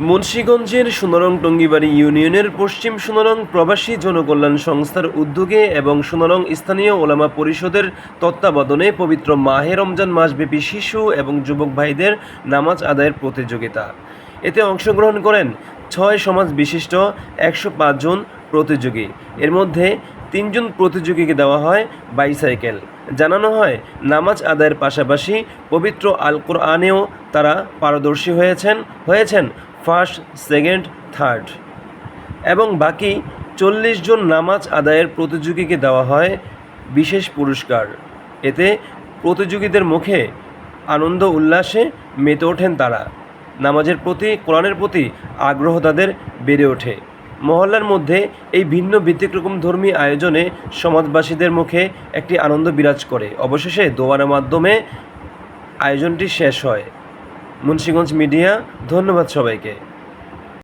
মুন্সীগঞ্জের সোনারং টঙ্গিবাড়ি ইউনিয়নের পশ্চিম সোনারং প্রবাসী জনকল্যাণ সংস্থার উদ্যোগে এবং সোনারং স্থানীয় ওলামা পরিষদের তত্ত্বাবধানে পবিত্র মাহে রমজান মাসব্যাপী শিশু এবং যুবক ভাইদের নামাজ আদায়ের প্রতিযোগিতা। এতে অংশগ্রহণ করেন ছয় সমাজ বিশিষ্ট একশো জন প্রতিযোগী। এর মধ্যে তিনজন প্রতিযোগীকে দেওয়া হয় বাইসাইকেল। জানানো হয়, নামাজ আদায়ের পাশাপাশি পবিত্র আল কোরআনেও তারা পারদর্শী হয়েছেন হয়েছেন ফার্স্ট, সেকেন্ড, থার্ড এবং বাকি চল্লিশ জন নামাজ আদায়ের প্রতিযোগীকে দেওয়া হয় বিশেষ পুরস্কার। এতে প্রতিযোগীদের মুখে আনন্দ, উল্লাসে মেতে ওঠেন তারা। নামাজের প্রতি, কোরআনের প্রতি আগ্রহ তাদের বেড়ে ওঠে। মহল্লার মধ্যে এই ভিন্ন ব্যতিক্রম ধর্মী আয়োজনে সমাজবাসীদের মুখে একটি আনন্দ বিরাজ করে। অবশেষে দোয়ারের মাধ্যমে আয়োজনটি শেষ হয়। মুন্সিগঞ্জ মিডিয়া ধন্যবাদ সবাইকে।